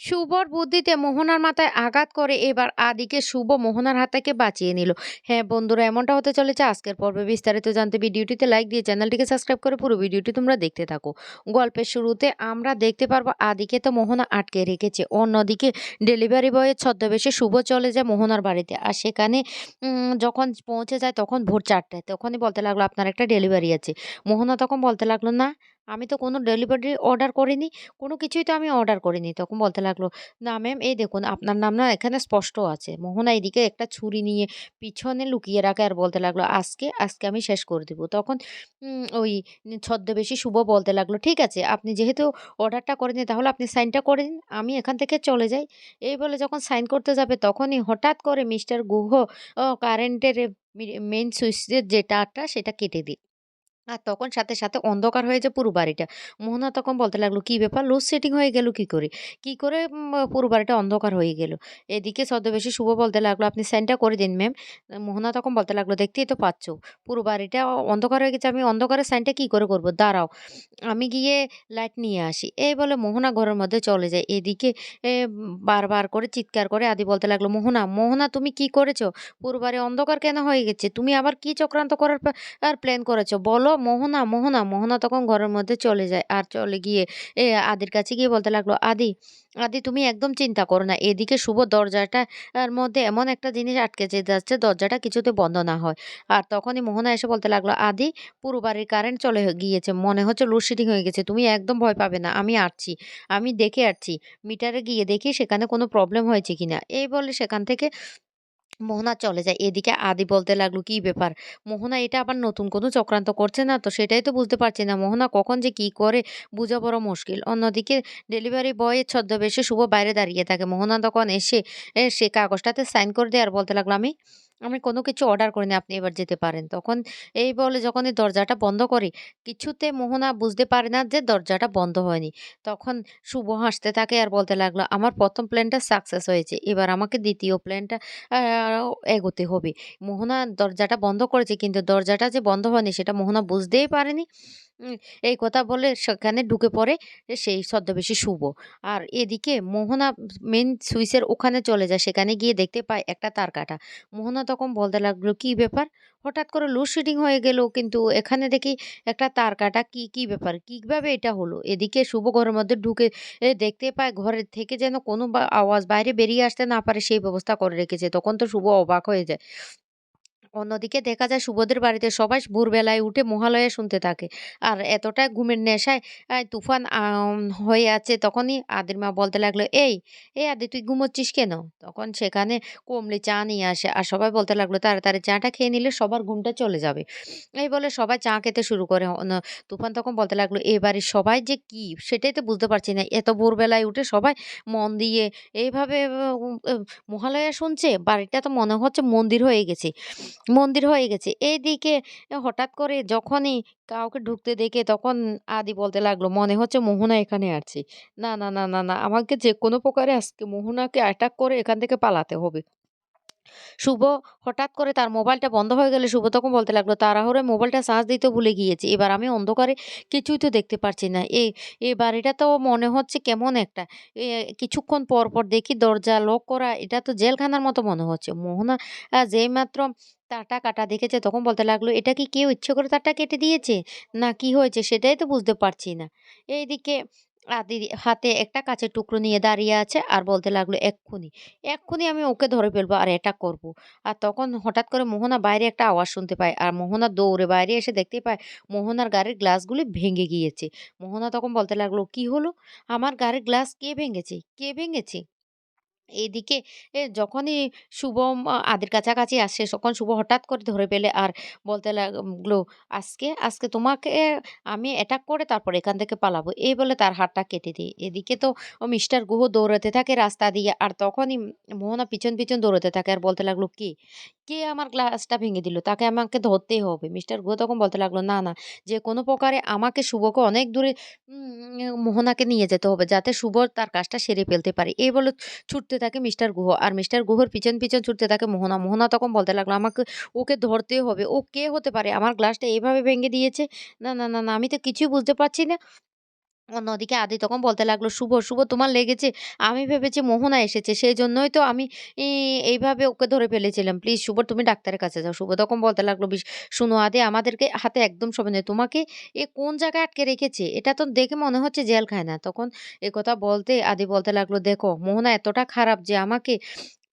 শুভর বুদ্ধিতে মোহনার মাথায় আঘাত করে এবার আদিকে শুভ মোহনার হাত থেকে বাঁচিয়ে নিল। হ্যাঁ বন্ধুরা, এমনটা হতে চলেছে আজকের পর্বে। বিস্তারিত জানতে ভিডিওটিতে লাইক দিয়ে চ্যানেলটিকে সাবস্ক্রাইব করে পুরো ভিডিওটি তোমরা দেখতে থাকো। গল্পের শুরুতে আমরা দেখতে পারব আদিকে তো মোহনা আটকে রেখেছে। অন্যদিকে ডেলিভারি বয়ের ছদ্মবেশে শুভ চলে যায় মোহনার বাড়িতে আর সেখানে যখন পৌঁছে যায় তখন ভোর চারটায়। তখনই বলতে লাগল, আপনার একটা ডেলিভারি আছে। মোহনা তখন বলতে লাগল, না আমি তো কোনো ডেলিভারি অর্ডার করিনি, কোনো কিছুই তো আমি অর্ডার করিনি। তখন বলতে লাগল, না ম্যাম এই দেখুন, আপনার নাম না এখানে স্পষ্ট আছে। মোহনা এদিকে একটা ছুরি নিয়ে পিছনে লুকিয়ে রাখে আর বলতে লাগল, আজকে আজকে আমি শেষ করে দেবো। তখন ওই ছদ্মবেশী শুভ বলতে লাগল, ঠিক আছে, আপনি যেহেতু অর্ডারটা করেনি তাহলে আপনি সাইনটা করে দিন, আমি এখান থেকে চলে যাই। এই বলে যখন সাইন করতে যাবে, তখনই হঠাৎ করে মিস্টার গুহ কারেন্টের মেন সুইচের যে তারটা, সেটা কেটে দিই আর তখন সাথে, সাথে অন্ধকার হয়ে যায় পুরো বাড়িটা। মোহনা তখন বলতে লাগল, "কি ব্যাপার? লোডশেডিং হয়ে গেল কি করে? কি করে পুরো বাড়িটা অন্ধকার হয়ে গেল?" এদিকে ছদ্মবেশী শুভ বলতে লাগল, "আপনি সাইনটা করে দিন ম্যাম।" মোহনা তখন বলতে লাগল, "দেখতেই তো পাচ্ছ, পুরো বাড়িটা অন্ধকার হয়ে গেছে। আমি অন্ধকারের সাইনটা কি করে করব? দাঁড়াও, আমি গিয়ে লাইট নিয়ে আসি।" এই বলে মোহনা ঘরের মধ্যে চলে যায়। এদিকে বারবার করে চিৎকার করে আদি বলতে লাগল, "মোহনা, মোহনা তুমি কি করেছ? পুরো বাড়ি অন্ধকার কেন হয়ে গেছে? তুমি আবার কি চক্রান্ত করার প্ল্যান করেছ বলো মোহনা, মোহনা, মোহনা তখন ঘরের মধ্যে চলে যায়। আর চলে গিয়ে এ আদির কাছে গিয়ে বলতে লাগল, "আদি, আদি তুমি একদম চিন্তা করো না। এদিকে শুভ দরজাটা আর মধ্যে এমন একটা জিনিস আটকে যে যাচ্ছে দরজাটা কিছুতে বন্ধ না হয়।" আর তখনই মোহনা এসে বলতে লাগল, "আদি পুরো বাড়ির কারেন্ট চলে গিয়েছে। মনে হচ্ছে লোডশেডিং হয়ে গেছে। তুমি একদম ভয় পাবে না। আমি আসছি। আমি দেখে আসছি। মিটারে গিয়ে দেখি সেখানে কোনো প্রবলেম হয়েছে কিনা।" এই বলে সেখান থেকে মোহনা চলে যায়। এদিকে আদি বলতে লাগল, "কি ব্যাপার? মোহনা এটা আবার নতুন কোনো চক্রান্ত করছে না তো? সেটাই তো বুঝতে পারছি না। মোহনা কখন যে কি করে বুঝা বড় মুশকিল।" অন্যদিকে ডেলিভারি বয়ের ছদ্মবেশে শুভ বাইরে দাঁড়িয়ে থাকে। মোহনা তখন এসে সে কাগজটাতে সাইন করে দেয় আর বলতে লাগল, "আমি আমি কোনো কিছু অর্ডার করিনি। আপনি এবার যেতে পারেন।" তখন এই বলে যখনই দরজাটা বন্ধ করি, কিছুতে মোহনা বুঝতে পারে না যে দরজাটা বন্ধ হয়নি। তখন শুভ হাসতে থাকে আর বলতে লাগল, "আমার প্রথম প্ল্যানটা সাকসেস হয়েছে। এবার আমাকে দ্বিতীয় প্ল্যানটা এগোতে হবে। মোহনা দরজাটা বন্ধ করেছে কিন্তু দরজাটা যে বন্ধ হয়নি সেটা মোহনা বুঝতেই পারেনি। এই কথা বলে সেখানে ঢুকে পড়ে সেই ছদ্মবেশী শুভ। আর এদিকে মোহনা মেন সুইচের ওখানে চলে যায়। সেখানে গিয়ে দেখতে পায় একটা তার কাটা। মোহনা তখন বলতে লাগল, "কি ব্যাপার? হঠাৎ করে লোডশেডিং হয়ে গেল কিন্তু এখানে দেখি একটা তার কাটা। কি, কি ব্যাপার? কীভাবে এটা হলো?" এদিকে শুভ ঘরের মধ্যে ঢুকে দেখতে পায় ঘরের থেকে যেন কোনো আওয়াজ বাইরে বেরিয়ে আসতে না পারে সেই ব্যবস্থা করে রেখেছে। তখন তো শুভ অবাক হয়ে যায়। অন্যদিকে দেখা যায় শুভদের বাড়িতে সবাই ভোরবেলায় উঠে মহালয়া শুনতে থাকে। আর এতটা ঘুমের নেশায় তুফান হয়ে আছে তখনই আদির মা বলতে লাগল, "এই, এই আদি তুই ঘুমোচ্ছিস কেন?" তখন সেখানে কমলি চা নিয়ে আসে। আর সবাই বলতে লাগল, "তাড়াতাড়ি চাটা খেয়ে নিলে সবার ঘুমটা চলে যাবে।" এই বলে সবাই চা খেতে শুরু করে। তুফান তখন বলতে লাগল, "এ বাড়ির সবাই যে কি সেটাই তো বুঝতে পারছি না। এত ভোরবেলায় উঠে সবাই মন দিয়ে এইভাবে মহালয়া শুনছে। বাড়িটা তো মনে হচ্ছে মন্দির হয়ে গেছে।" মন্দির হয়ে গেছে। এইদিকে হঠাৎ করে যখনই কাউকে ঢুকতে দেখে তখন আদি বলতে লাগল, "মনে হচ্ছে মোহনা এখানে আছে। না, না, না, না, না আমাকে যে কোনো প্রকারে আজকে মোহনাকে অ্যাটাক করে এখান থেকে পালাতে হবে।" শুভ হঠাৎ করে তার মোবাইলটা বন্ধ হয়ে গেলে শুভ তখন বলতে লাগল, "তাড়াহুড়োয় মোবাইলটা চার্জ দিতে ভুলে গিয়েছি। এবার আমি অন্ধকারে কিছুই তো দেখতে পারছি না। এ এ বাড়িটা তো মনে হচ্ছে কেমন একটা। কিছুক্ষণ পর, পর দেখি দরজা লক করা। এটা তো জেলখানার মতো মনে হচ্ছে।" মোহনা আ যেইমাত্র তারটা কাটা দেখেছে তখন বলতে লাগল, "এটা কি কেউ ইচ্ছে করে তারটা কেটে দিয়েছে? না কি হয়েছে সেটাই তো বুঝতে পারছি না।" এইদিকে আদির হাতে একটা কাঁচের টুকরো নিয়ে দাঁড়িয়ে আছে আর বলতে লাগল, "এক্ষুনি, এক্ষুনি আমি ওকে ধরে ফেলব আর এটা করব।" আর তখন হঠাৎ করে মোহনা বাইরে একটা আওয়াজ শুনতে পায়। আর মোহনা দৌড়ে বাইরে এসে দেখতে পায় মোহনার গাড়ির গ্লাসগুলি ভেঙে গিয়েছে। মোহনা তখন বলতে লাগল, "কি হলো? আমার গাড়ির গ্লাস কে ভেঙেছে? কে ভেঙেছে?" এদিকে এ যখনই শুভম আদের কাছাকাছি আসে তখন শুভ হঠাৎ করে ধরে ফেলে আর বলতে লাগল, "আজকে, আজকে তোমাকে আমি অ্যাটাক করে তারপর এখান থেকে পালাবো।" এই বলে তার হাতটা কেটে দেয়। এদিকে তো মিস্টার গুহ দৌড়াতে থাকে রাস্তা দিয়ে। আর তখনই মোহনা পিছন, পিছন দৌড়াতে থাকে আর বলতে লাগল, "কে? কে আমার গ্লাসটা ভেঙে দিল? তাকে আমাকে ধরতেই হবে।" মিস্টার গুহ তখন বলতে লাগল, "না, না, যে কোনো প্রকারে আমাকে শুভকে অনেক দূরে মোহনাকে নিয়ে যেতে হবে যাতে শুভ তার কাজটা সেরে ফেলতে পারে।" এই বলে ছুটতে থাকে মিস্টার গুহ। আর মিস্টার গুহর পিছন, পিছন ছুটতে থাকে মোহনা। মোহনা তখন বলতে লাগল, "আমাকে ওকে ধরতে হবে। ও কে হতে পারে? আমার গ্লাসটা এভাবে ভেঙে দিয়েছে? না, না, না, না আমি তো কিছুই বুঝতে পারছি না।" অন্যদিকে আদি তখন বলতে লাগল, "শুভ, শুভ তোমার লেগেছে? আমি ভেবেছি মোহনা এসেছে। সেই জন্যই তো আমি এইভাবে ওকে ধরে ফেলেছিলাম। প্লিজ শুভ তুমি ডাক্তারের কাছে যাও।" শুভ তখন বলতে লাগল, "বিশ শুনো আদি আমাদেরকে হাতে একদম সময় নেই। তোমাকে এ কোন জায়গায় আটকে রেখেছে? এটা তো দেখে মনে হচ্ছে জেল খায় না তখন একথা বলতে আদি বলতে লাগল, "দেখো মোহনা এতটা খারাপ যে আমাকে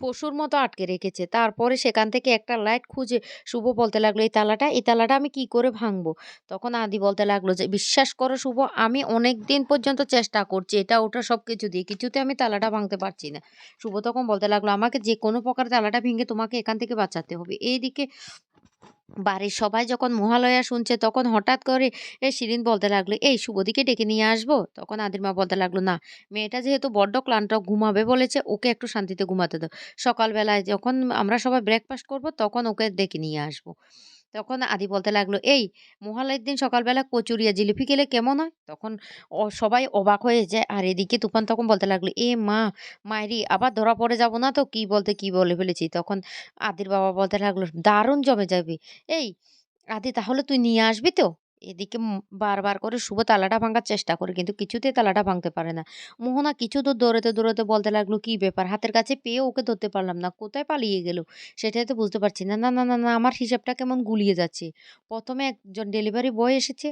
পশুর মতো আটকে রেখেছে। তারপরে সেখান থেকে একটা লাইট খুঁজে শুভ বলতে লাগল, "এই তালাটা, এই তালাটা আমি কি করে ভাঙবো?" তখন আদি বলতে লাগল যে, "বিশ্বাস করো শুভ, আমি অনেক দিন পর্যন্ত চেষ্টা করছি এটা ওটা সব কিছু দিয়ে। কিছুতে আমি তালাটা ভাঙতে পারছি না।" শুভ তখন বলতে লাগল, "আমাকে যে কোনো প্রকার তালাটা ভেঙে তোমাকে এখান থেকে বাঁচাতে হবে।" এইদিকে বাড়ির সবাই যখন মহালয়া শুনছে তখন হঠাৎ করে এ শিরিন বলতে লাগল, "এই শুভদিকে ডেকে নিয়ে আসব?" তখন আদির মা বলতে লাগল, "না, মেয়েটা যেহেতু বড্ড ক্লান্ত ঘুমাবে বলেছে, ওকে একটু শান্তিতে ঘুমাতে দাও। সকালবেলায় যখন আমরা সবাই ব্রেকফাস্ট করব তখন ওকে ডেকে নিয়ে আসব।" তখন আদি বলতে লাগল, "এই মহালয়ের দিন সকালবেলা কচুরিয়া জিলিপি খেলে কেমন হয়?" তখন সবাই অবাক হয়ে যায়। আর এদিকে তুফান তখন বলতে লাগল, "এ মা! মায়েরি আবার ধরা পড়ে যাব না তো? কি বলতে কি বলে ফেলেছি।" তখন আদির বাবা বলতে লাগল, "দারুণ জমে যাবে। এই আদি তাহলে তুই নিয়ে আসবি তো?" এদিকে বারবার করে শুভ তালাটা ভাঙার চেষ্টা করে কিন্তু কিছুতেই তালাটা ভাঙতে পারে না। মোহনা কিছু দূর দৌড়াতে, দৌড়াতে বলতে লাগল, "কি ব্যাপার? হাতের কাছে পেয়ে ওকে ধরতে পারলাম না। কোথায় পালিয়ে গেল?" সেটাই তো বুঝতে পারছি না। না, না, না, না আমার হিসাবটা কেমন গুলিয়ে যাচ্ছে। প্রথমে একজন ডেলিভারি বয় এসেছে।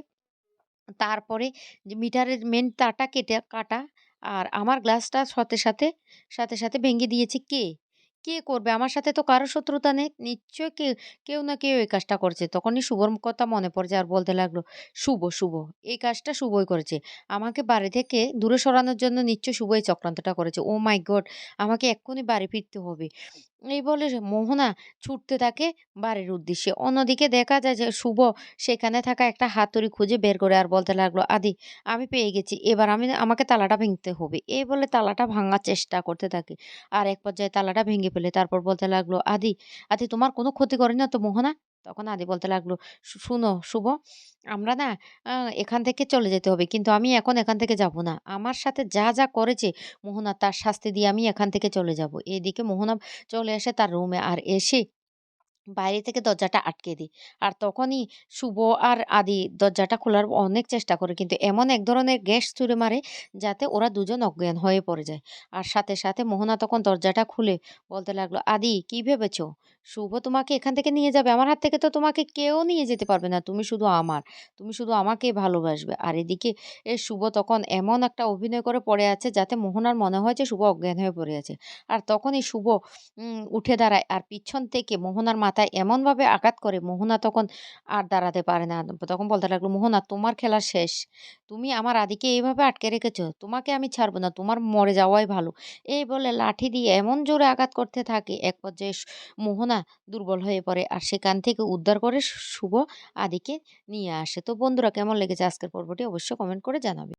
তারপরে যে মিটারের মেন তারটা কেটে কাটা আর আমার গ্লাসটা সাথে, সাথে, সাথে, সাথে ভেঙে দিয়েছে কে? কে করবে? আমার সাথে তো কারও শত্রুতা নেই। নিশ্চয় কে কেউ না কেউ এই কাজটা করছে তখনই শুভর কথা মনে পড়ে যায় আর বলতে লাগল, "শুভ, শুভ। এই কাজটা শুভই করেছে। আমাকে বাড়ি থেকে দূরে সরানোর জন্য নিশ্চয়ই শুভ এই চক্রান্তটা করেছে। Oh my god! আমাকে এক্ষুনি বাড়ি ফিরতে হবে।" এই বলে মোহনা ছুটতে থাকে বাড়ির উদ্দেশ্যে। অন্যদিকে দেখা যায় যে শুভ সেখানে থাকা একটা হাতুড়ি খুঁজে বের করে আর বলতে লাগল, "আদি আমি পেয়ে গেছি। এবার আমি আমাকে তালাটা ভেঙতে হবে।" এই বলে তালাটা ভাঙার চেষ্টা করতে থাকে। আর এক পর্যায়ে তালাটা ভেঙে ফেলে। তারপর বলতে লাগল, "আদি, আদি তোমার কোনো ক্ষতি করেনি তো মোহনা?" তখন আদি বলতে লাগল, "শু শুনো শুভ, আমরা না এখান থেকে চলে যেতে হবে। কিন্তু আমি এখন এখান থেকে যাব না। আমার সাথে যা, যা করেছে মোহনা তার শাস্তি দিয়ে আমি এখান থেকে চলে যাব।" এদিকে মোহনা চলে আসে তার রুমে আর এসে বাইরে থেকে দরজাটা আটকে দিই। আর তখনই শুভ আর আদি দরজাটা খোলার অনেক চেষ্টা করে। কিন্তু এমন এক ধরনের গ্যাস ছুঁড়ে মারে যাতে ওরা দুজন অজ্ঞান হয়ে পড়ে যায়। আর সাথে, সাথে মোহনা তখন দরজাটা খুলে বলতে লাগল, "আদি কি ভেবেছ? শুভ তোমাকে এখান থেকে নিয়ে যাবে? আমার হাত থেকে তো তোমাকে কেউ নিয়ে যেতে পারবে না। তুমি শুধু আমার। তুমি শুধু আমাকেই ভালোবাসবে।" আর এদিকে এ শুভ তখন এমন একটা অভিনয় করে পড়ে আছে যাতে মোহনার মনে হয় যে শুভ অজ্ঞান হয়ে পড়ে আছে। আর তখনই শুভ উঠে দাঁড়ায় আর পিছন থেকে মোহনার মাথায় এমনভাবে আঘাত করে মোহনা তখন আর দাঁড়াতে পারে না। তখন বলতে লাগল, "মোহনা তোমার খেলা শেষ। তুমি আমার আদিকে এইভাবে আটকে রেখেছ। তোমাকে আমি ছাড়বো না। তোমার মরে যাওয়াই ভালো।" এই বলে লাঠি দিয়ে এমন জোরে আঘাত করতে থাকে এক পর্যায়ে মোহনা দুর্বল হয়ে পড়ে। আর সেখান থেকে উদ্ধার করে শুভ আদিকে নিয়ে আসে। তো বন্ধুরা কেমন লেগেছে আজকের পর্বটি অবশ্যই কমেন্ট করে জানাবে।